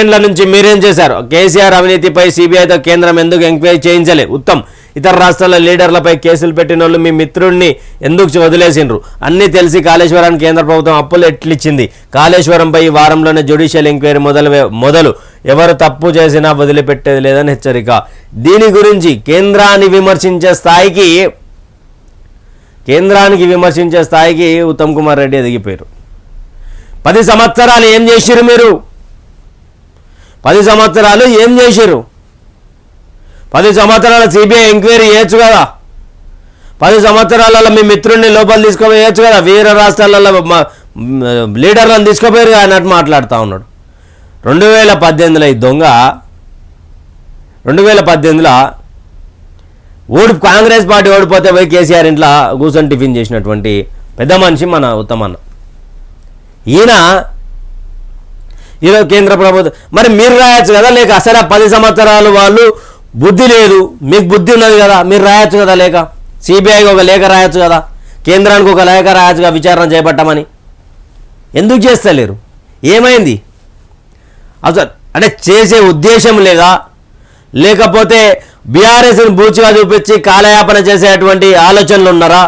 ఏళ్ళ నుంచి మీరేం చేశారు? కేసీఆర్ అవినీతిపై సిబిఐతో కేంద్రం ఎందుకు ఎంక్వైరీ చేయించలే ఉత్తమ్ ఇతర రాష్ట్రాల లీడర్లపై కేసులు పెట్టిన వాళ్ళు మీ మిత్రుడిని ఎందుకు వదిలేసిండ్రు? అన్నీ తెలిసి కాళేశ్వరానికి కేంద్ర ప్రభుత్వం అప్పులు ఎట్లిచ్చింది? కాళేశ్వరంపై ఈ వారంలోనే జ్యుడిషియల్ ఎంక్వైరీ మొదలు మొదలు. ఎవరు తప్పు చేసినా వదిలిపెట్టేది లేదని హెచ్చరిక. దీని గురించి కేంద్రాన్ని విమర్శించే స్థాయికి కేంద్రానికి విమర్శించే స్థాయికి ఉత్తమ్ కుమార్ రెడ్డి ఎదిగిపోయారు. పది సంవత్సరాలు ఏం చేసిరు మీరు? పది సంవత్సరాలు ఏం చేసిర్రు? పది సంవత్సరాల సిబిఐ ఎంక్వైరీ చేయొచ్చు కదా? పది సంవత్సరాలలో మీ మిత్రుడిని లోపల తీసుకుపోయచ్చు కదా? వేరే రాష్ట్రాలలో లీడర్లను తీసుకుపోయారు కదా అన్నట్టు మాట్లాడుతూ ఉన్నాడు. రెండు వేల పద్దెనిమిదిలో ఈ దొంగ రెండు వేల పద్దెనిమిదిలో ఓడి కాంగ్రెస్ పార్టీ ఓడిపోతే పోయి కేసీఆర్ ఇంట్లో కూర్చొని టిఫిన్ చేసినటువంటి పెద్ద మనిషి మన ఉత్తమన్న. ఈయన ఈరోజు కేంద్ర ప్రభుత్వం మరి మీరు రాయొచ్చు కదా? లేక అసలు పది సంవత్సరాలు వాళ్ళు బుద్ధి లేదు. మీకు బుద్ధి ఉన్నది కదా? మీరు రాయొచ్చు కదా లేక? సిబిఐకి ఒక లేఖ రాయొచ్చు కదా? కేంద్రానికి ఒక లేఖ రాయొచ్చుగా విచారణ చేపట్టమని. ఎందుకు చేస్తలేరు? ఏమైంది? అసలు అంటే చేసే ఉద్దేశం లేదా? లేకపోతే బీఆర్ఎస్ని బూచిగా చూపించి కాలయాపన చేసేటువంటి ఆలోచనలు ఉన్నారా?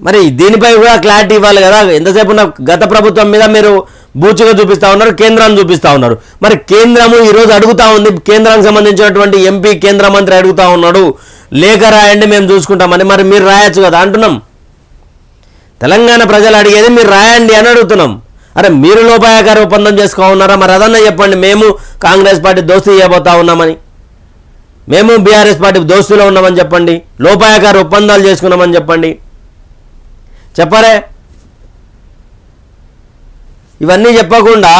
మరి దీనిపై కూడా క్లారిటీ ఇవ్వాలి కదా? ఎంతసేపు ఉన్న గత ప్రభుత్వం మీద మీరు బూచిగా చూపిస్తా ఉన్నారు కేంద్రాన్ని చూపిస్తా ఉన్నారు. మరి కేంద్రము ఈరోజు అడుగుతా ఉంది కేంద్రానికి సంబంధించినటువంటి ఎంపీ కేంద్ర మంత్రి అడుగుతా ఉన్నాడు. లేఖ రాయండి మేము చూసుకుంటామని. మరి మీరు రాయొచ్చు కదా అంటున్నాం. తెలంగాణ ప్రజలు అడిగేది మీరు రాయండి అని అడుగుతున్నాం. అరే మీరు లోపాయకారి ఒప్పందం చేసుకో ఉన్నారా? మరి అదన్నా చెప్పండి మేము కాంగ్రెస్ పార్టీ దోస్తీ చేయబోతా ఉన్నామని. మేము బీఆర్ఎస్ పార్టీ దోస్తులో ఉన్నామని చెప్పండి. లోపాయకారి ఒప్పందాలు చేసుకున్నామని చెప్పండి. చెప్పరే? ఇవన్నీ చెప్పకుండా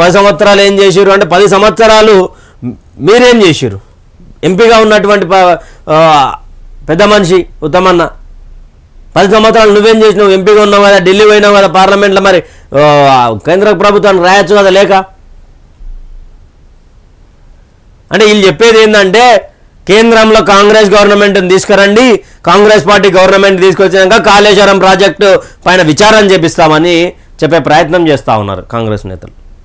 పది సంవత్సరాలు ఏం చేసిరు అంటే పది సంవత్సరాలు మీరేం చేసిరు ఎంపీగా ఉన్నటువంటి పెద్ద మనిషి ఉత్తమన్న. పది సంవత్సరాలు నువ్వేం చేసినావు? ఎంపీగా ఉన్నావు కదా ఢిల్లీ పోయినావు కదా పార్లమెంట్లో మరి కేంద్ర ప్రభుత్వాన్ని రాయొచ్చు కదా లేక? అంటే వీళ్ళు చెప్పేది ఏంటంటే కేంద్రంలో కాంగ్రెస్ గవర్నమెంట్ని తీసుకురండి కాంగ్రెస్ పార్టీ గవర్నమెంట్ తీసుకొచ్చినాక కాళేశ్వరం ప్రాజెక్టు పైన విచారణ చేపిస్తామని చెప్పే ప్రయత్నం చేస్తూ ఉన్నారు కాంగ్రెస్ నేతలు.